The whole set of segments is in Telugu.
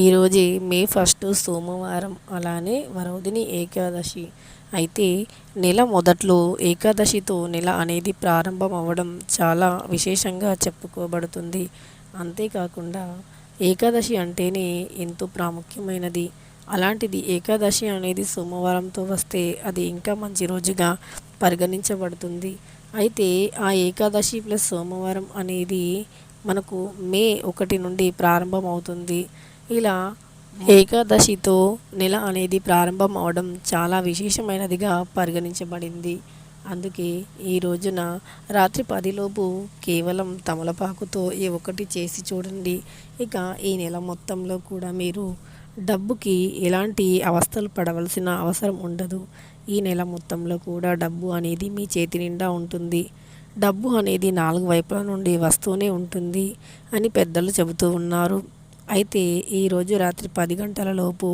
ఈరోజు మే ఫస్ట్ సోమవారం అలానే వరవదిని ఏకాదశి. అయితే నెల మొదట్లో ఏకాదశితో నెల అనేది ప్రారంభం అవ్వడం చాలా విశేషంగా చెప్పుకోబడుతుంది. అంతేకాకుండా ఏకాదశి అంటేనే ఎంతో ప్రాముఖ్యమైనది. అలాంటిది ఏకాదశి అనేది సోమవారంతో వస్తే అది ఇంకా మంచి రోజుగా పరిగణించబడుతుంది. అయితే ఆ ఏకాదశి ప్లస్ సోమవారం అనేది మనకు మే ఒకటి నుండి ప్రారంభం అవుతుంది ఇలా ఏకాదశితో నెల అనేది ప్రారంభం అవడం చాలా విశేషమైనదిగా పరిగణించబడింది. అందుకే ఈ రోజున రాత్రి పదిలోపు కేవలం తమలపాకుతో ఏ ఒకటి చేసి చూడండి. ఇక ఈ నెల మొత్తంలో కూడా మీరు డబ్బుకి ఎలాంటి అవస్థలు పడవలసిన అవసరం ఉండదు. ఈ నెల మొత్తంలో కూడా డబ్బు అనేది మీ చేతి నిండా ఉంటుంది. డబ్బు అనేది నాలుగు వైపుల నుండి వస్తూనే ఉంటుంది అని పెద్దలు చెబుతూ ఉన్నారు. అయితే ఈరోజు రాత్రి పది గంటలలోపు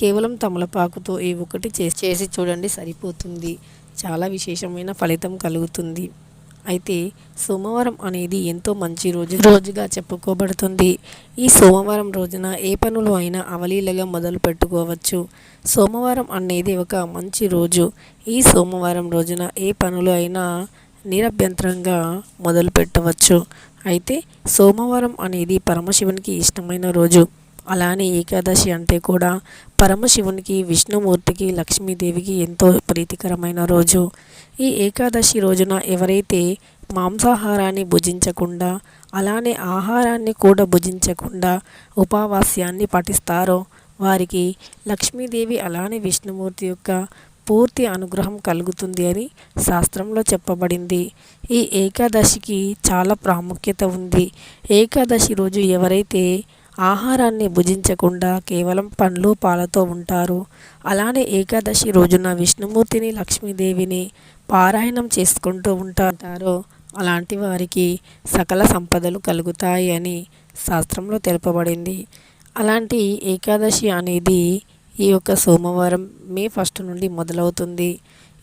కేవలం తమలపాకుతో ఈ ఒకటి చేసి చేసి చూడండి సరిపోతుంది. చాలా విశేషమైన ఫలితం కలుగుతుంది. అయితే సోమవారం అనేది ఎంతో మంచి రోజు రోజుగా చెప్పుకోబడుతుంది. ఈ సోమవారం రోజున ఏ పనులు అయినా అవలీలగా మొదలు పెట్టుకోవచ్చు. సోమవారం అనేది ఒక మంచి రోజు. ఈ సోమవారం రోజున ఏ పనులు అయినా నిరభ్యంతరంగా మొదలు పెట్టవచ్చు. అయితే సోమవారం అనేది పరమశివునికి ఇష్టమైన రోజు. అలానే ఏకాదశి అంటే కూడా పరమశివునికి విష్ణుమూర్తికి లక్ష్మీదేవికి ఎంతో ప్రీతికరమైన రోజు. ఈ ఏకాదశి రోజున ఎవరైతే మాంసాహారాన్ని భుజించకుండా అలానే ఆహారాన్ని కూడా భుజించకుండా ఉపవాస్యాన్ని పాటిస్తారో వారికి లక్ష్మీదేవి అలానే విష్ణుమూర్తి యొక్క పూర్తి అనుగ్రహం కలుగుతుంది అని శాస్త్రంలో చెప్పబడింది. ఈ ఏకాదశికి చాలా ప్రాముఖ్యత ఉంది. ఏకాదశి రోజు ఎవరైతే ఆహారాన్ని భుజించకుండా కేవలం పండ్లు పాలతో ఉంటారు అలానే ఏకాదశి రోజున విష్ణుమూర్తిని లక్ష్మీదేవిని పారాయణం చేసుకుంటూ ఉంటారో అలాంటి వారికి సకల సంపదలు కలుగుతాయి అని శాస్త్రంలో తెలుపబడింది. అలాంటి ఏకాదశి అనేది ఈ యొక్క సోమవారం మే ఫస్ట్ నుండి మొదలవుతుంది.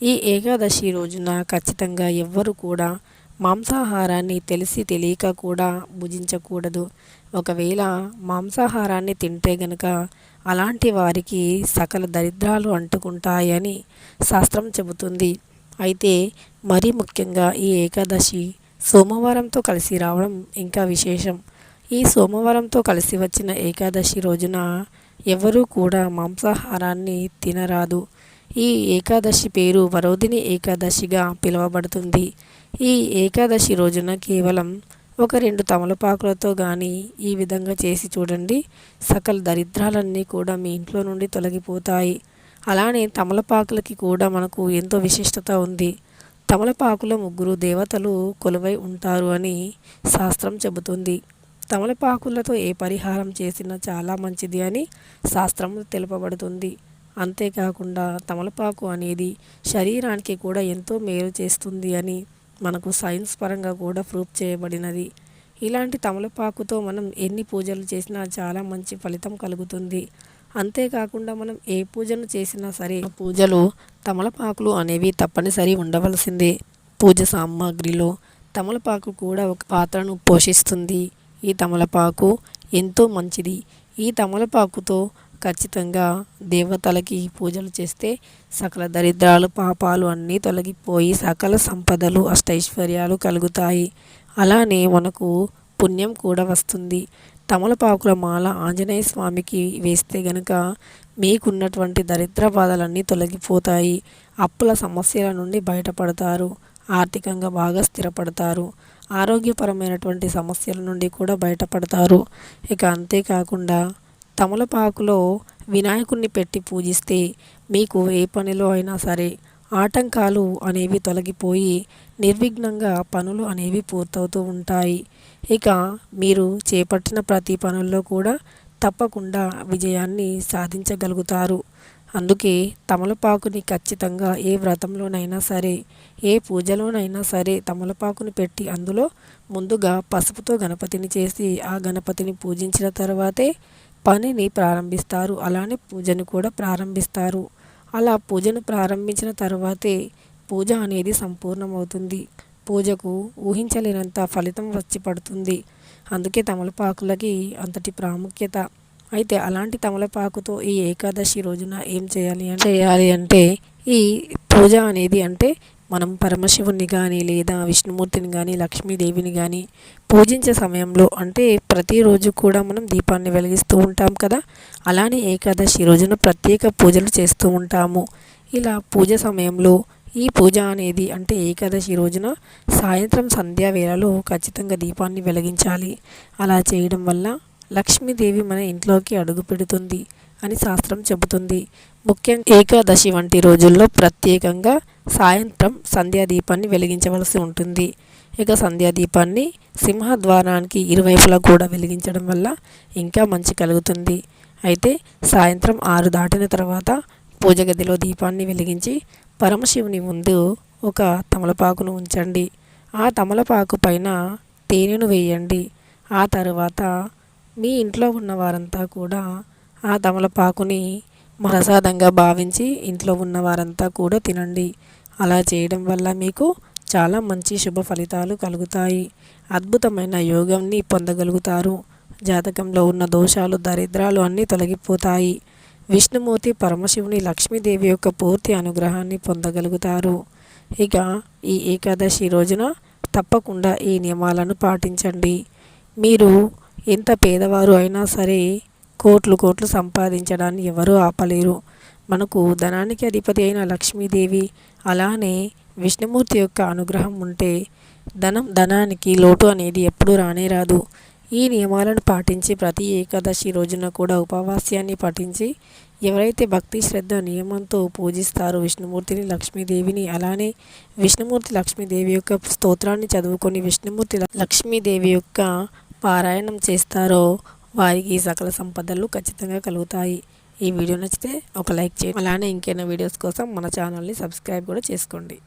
ఈ ఏకాదశి రోజున ఖచ్చితంగా ఎవ్వరు కూడా మాంసాహారాన్ని తెలిసి తెలియక కూడా భుజించకూడదు. ఒకవేళ మాంసాహారాన్ని తింటే గనక అలాంటి వారికి సకల దరిద్రాలు అంటుకుంటాయని శాస్త్రం చెబుతుంది. అయితే మరీ ముఖ్యంగా ఈ ఏకాదశి సోమవారంతో కలిసి రావడం ఇంకా విశేషం. ఈ సోమవారంతో కలిసి వచ్చిన ఏకాదశి రోజున ఎవరూ కూడా మాంసాహారాన్ని తినరాదు. ఈ ఏకాదశి పేరు వరోధిని ఏకాదశిగా పిలువబడుతుంది. ఈ ఏకాదశి రోజున కేవలం ఒక రెండు తమలపాకులతో కానీ ఈ విధంగా చేసి చూడండి. సకల దరిద్రాలన్నీ కూడా మీ ఇంట్లో నుండి తొలగిపోతాయి. అలానే తమలపాకులకి కూడా మనకు ఎంతో విశిష్టత ఉంది. తమలపాకుల ముగ్గురు దేవతలు కొలువై ఉంటారు అని శాస్త్రం చెబుతుంది. తమలపాకులతో ఏ పరిహారం చేసినా చాలా మంచిది అని శాస్త్రం తెలుపబడుతుంది. అంతేకాకుండా తమలపాకు అనేది శరీరానికి కూడా ఎంతో మేలు చేస్తుంది అని మనకు సైన్స్ పరంగా కూడా ప్రూఫ్ చేయబడినది. ఇలాంటి తమలపాకుతో మనం ఎన్ని పూజలు చేసినా చాలా మంచి ఫలితం కలుగుతుంది. అంతేకాకుండా మనం ఏ పూజను చేసినా సరే పూజలు తమలపాకులు అనేవి తప్పనిసరి ఉండవలసిందే. పూజ సామాగ్రిలో తమలపాకు కూడా ఒక పాత్రను పోషిస్తుంది. ఈ తమలపాకు ఎంతో మంచిది. ఈ తమలపాకుతో ఖచ్చితంగా దేవతలకి పూజలు చేస్తే సకల దరిద్రాలు పాపాలు అన్నీ తొలగిపోయి సకల సంపదలు అష్టైశ్వర్యాలు కలుగుతాయి. అలానే మనకు పుణ్యం కూడా వస్తుంది. తమలపాకుల మాల ఆంజనేయ స్వామికి వేస్తే గనుక మీకున్నటువంటి దరిద్ర బాధలన్నీ తొలగిపోతాయి. అప్పుల సమస్యల నుండి బయటపడతారు. ఆర్థికంగా బాగా స్థిరపడతారు. ఆరోగ్యపరమైనటువంటి సమస్యల నుండి కూడా బయటపడతారు. ఇక అంతేకాకుండా తమలపాకులో వినాయకుడిని పెట్టి పూజిస్తే మీకు ఏ పనిలో అయినా సరే ఆటంకాలు అనేవి తొలగిపోయి నిర్విఘ్నంగా పనులు అనేవి పూర్తవుతూ ఉంటాయి. ఇక మీరు చేపట్టిన ప్రతి పనుల్లో కూడా తప్పకుండా విజయాన్ని సాధించగలుగుతారు. అందుకే తమలపాకుని ఖచ్చితంగా ఏ వ్రతంలోనైనా సరే ఏ పూజలోనైనా సరే తమలపాకుని పెట్టి అందులో ముందుగా పసుపుతో గణపతిని చేసి ఆ గణపతిని పూజించిన తర్వాతే పనిని ప్రారంభిస్తారు. అలానే పూజను కూడా ప్రారంభిస్తారు. అలా పూజను ప్రారంభించిన తర్వాతే పూజ అనేది సంపూర్ణమవుతుంది. పూజకు ఊహించలేనంత ఫలితం వచ్చి పడుతుంది. అందుకే తమలపాకులకి అంతటి ప్రాముఖ్యత. అయితే అలాంటి తమలపాకుతో ఈ ఏకాదశి రోజున ఏం చేయాలి అంటే చేయాలి అంటే ఈ పూజ అనేది అంటే మనం పరమశివుని కానీ లేదా విష్ణుమూర్తిని కానీ లక్ష్మీదేవిని కానీ పూజించే సమయంలో అంటే ప్రతిరోజు కూడా మనం దీపాన్ని వెలిగిస్తూ ఉంటాం కదా. అలానే ఏకాదశి రోజున ప్రత్యేక పూజలు చేస్తూ ఉంటాము. ఇలా పూజ సమయంలో ఈ పూజ అనేది అంటే ఏకాదశి రోజున సాయంత్రం సంధ్యా వేళలో ఖచ్చితంగా దీపాన్ని వెలిగించాలి. అలా చేయడం వల్ల లక్ష్మీదేవి మన ఇంట్లోకి అడుగు పెడుతుంది అని శాస్త్రం చెబుతుంది. ముఖ్యంగా ఏకాదశి వంటి రోజుల్లో ప్రత్యేకంగా సాయంత్రం సంధ్యా దీపాన్ని వెలిగించవలసి ఉంటుంది. ఇక సంధ్యా దీపాన్ని సింహద్వారానికి ఇరువైపులా కూడా వెలిగించడం వల్ల ఇంకా మంచి కలుగుతుంది. అయితే సాయంత్రం ఆరు దాటిన తర్వాత పూజ గదిలో దీపాన్ని వెలిగించి పరమశివుని ముందు ఒక తమలపాకును ఉంచండి. ఆ తమలపాకు పైన తేనెను వేయండి. ఆ తర్వాత మీ ఇంట్లో ఉన్న వారంతా కూడా ఆ తమలపాకుని ప్రసాదంగా భావించి ఇంట్లో ఉన్న వారంతా కూడా తినండి. అలా చేయడం వల్ల మీకు చాలా మంచి శుభ ఫలితాలు కలుగుతాయి. అద్భుతమైన యోగంని పొందగలుగుతారు. జాతకంలో ఉన్న దోషాలు దరిద్రాలు అన్నీ తొలగిపోతాయి. విష్ణుమూర్తి పరమశివుని లక్ష్మీదేవి యొక్క పూర్తి అనుగ్రహాన్ని పొందగలుగుతారు. ఇక ఈ ఏకాదశి రోజున తప్పకుండా ఈ నియమాలను పాటించండి. మీరు ఎంత పేదవారు అయినా సరే కోట్లు కోట్లు సంపాదించడాన్ని ఎవరూ ఆపలేరు. మనకు ధనానికి అధిపతి అయిన లక్ష్మీదేవి అలానే విష్ణుమూర్తి యొక్క అనుగ్రహం ఉంటే ధనం ధనానికి లోటు అనేది ఎప్పుడూ రానే రాదు. ఈ నియమాలను పాటించి ప్రతి ఏకాదశి రోజున కూడా ఉపవాస్యాన్ని పాటించి ఎవరైతే భక్తి శ్రద్ధ నియమంతో పూజిస్తారో విష్ణుమూర్తిని లక్ష్మీదేవిని అలానే విష్ణుమూర్తి లక్ష్మీదేవి యొక్క స్తోత్రాన్ని చదువుకొని విష్ణుమూర్తి లక్ష్మీదేవి యొక్క పారాయణం చేస్తారో వారికి సకల సంపదలు ఖచ్చితంగా కలుగుతాయి. ఈ వీడియో నచ్చితే ఒక లైక్ చేయండి. అలానే ఇంకేమైనా వీడియోస్ కోసం మన ఛానల్ని సబ్స్క్రైబ్ కూడా చేసుకోండి.